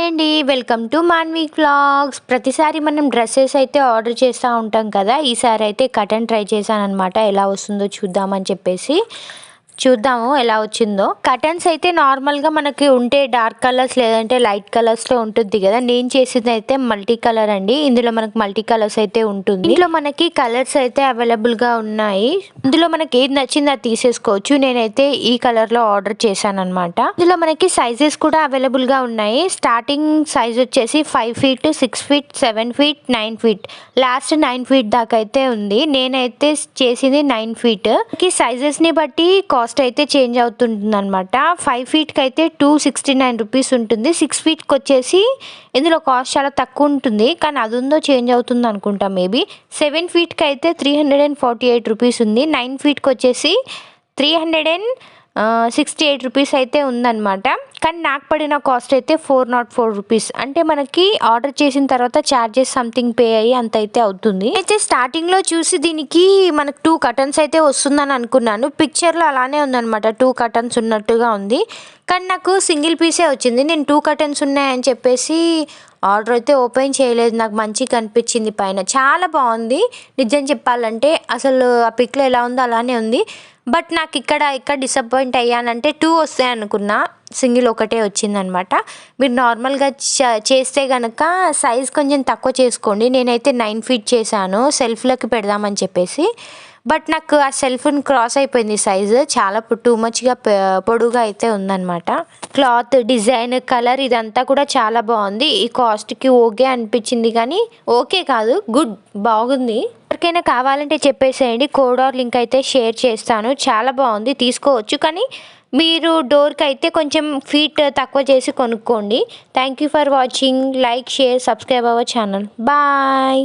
Hi అండి welcome to Manvi vlogs. ప్రతిసారి మనం డ్రెస్సెస్ అయితే ఆర్డర్ చేస్తూ ఉంటాం కదా ఈసారి అయితే కటన్ ట్రై చేశాను అనమాట ఎలా వస్తుందో చూద్దామని చెప్పేసి. చూద్దాము ఎలా వచ్చిందో. కటన్స్ అయితే నార్మల్గా మనకి ఉంటే డార్క్ కలర్స్ లేదంటే లైట్ కలర్స్లో ఉంటుంది కదా. నేను చేసింది అయితే మల్టీ కలర్ అండి. ఇందులో మనకి మల్టీ కలర్స్ అయితే ఉంటుంది. ఇందులో మనకి కలర్స్ అయితే అవైలబుల్గా ఉన్నాయి. ఇందులో మనకి ఏది నచ్చిందో అది తీసేసుకోవచ్చు. నేనైతే ఈ కలర్లో ఆర్డర్ చేశాను అనమాట ఇందులో మనకి సైజెస్ కూడా అవైలబుల్గా ఉన్నాయి. స్టార్టింగ్ సైజ్ వచ్చేసి five feet six feet seven feet nine feet. Last nine feet దాకా అయితే ఉంది. నేనైతే చేసింది నైన్ ఫీట్. సైజెస్ని బట్టి కాస్ట్ కాస్ట్ అయితే చేంజ్ అవుతుంటుంది అనమాట ఫైవ్ ఫీట్కి అయితే టూ సిక్స్టీ నైన్ రూపీస్ ఉంటుంది. సిక్స్ ఫీట్కి వచ్చేసి ఇందులో కాస్ట్ చాలా తక్కువ ఉంటుంది. కానీ అది ఉందో చేంజ్ అవుతుంది అనుకుంటా మేబీ సెవెన్ ఫీట్కి అయితే three hundred and forty eight rupees ఉంది. నైన్ ఫీట్కి వచ్చేసి three hundred and sixty eight rupees అయితే ఉందన్నమాట. కానీ నాకు పడిన కాస్ట్ అయితే ఫోర్ నాట్ ఫోర్ రూపీస్ అంటే మనకి ఆర్డర్ చేసిన తర్వాత ఛార్జెస్ సంథింగ్ పే అయ్యి అంత అయితే అవుతుంది. అయితే స్టార్టింగ్లో చూసి దీనికి మనకు టూ కటన్స్ అయితే వస్తుందని అనుకున్నాను. పిక్చర్లో అలానే ఉందన్నమాట. టూ కటన్స్ ఉన్నట్టుగా ఉంది. కానీ నాకు సింగిల్ పీసే వచ్చింది. నేను టూ కటన్స్ ఉన్నాయని చెప్పేసి ఆర్డర్ అయితే ఓపెన్ చేయలేదు. నాకు మంచిగా కనిపించింది పైన. చాలా బాగుంది. నిజం చెప్పాలంటే అసలు ఆ పిక్లో ఎలా ఉందో అలానే ఉంది. బట్ నాకు ఇక్కడ ఇక్కడ డిసప్పాయింట్ అయ్యానంటే టూ వస్తాయి అనుకున్నా. సింగిల్ ఒకటే వచ్చిందనమాట. మీరు నార్మల్గా చేస్తే కనుక సైజ్ కొంచెం తక్కువ చేసుకోండి. నేనైతే నైన్ ఫీట్ చేశాను. సెల్ఫ్లోకి పెడదామని చెప్పేసి. బట్ నాకు ఆ సెల్ఫ్ని క్రాస్ అయిపోయింది సైజు. చాలా టూ మచ్గా పొడుగా అయితే ఉందన్నమాట. క్లాత్ డిజైన్ కలర్ ఇదంతా కూడా చాలా బాగుంది. ఈ కాస్ట్కి ఓకే అనిపించింది కానీ ఓకే కాదు. గుడ్ బాగుంది. ఎవరికైనా కావాలంటే చెప్పేసేయండి. కోడార్ లింక్ అయితే షేర్ చేస్తాను. చాలా బాగుంది. తీసుకోవచ్చు కానీ మీరు డోర్కి అయితే కొంచెం ఫీట్ తక్కువ చేసి కొనుక్కోండి. Thank you for watching like share subscribe our channel bye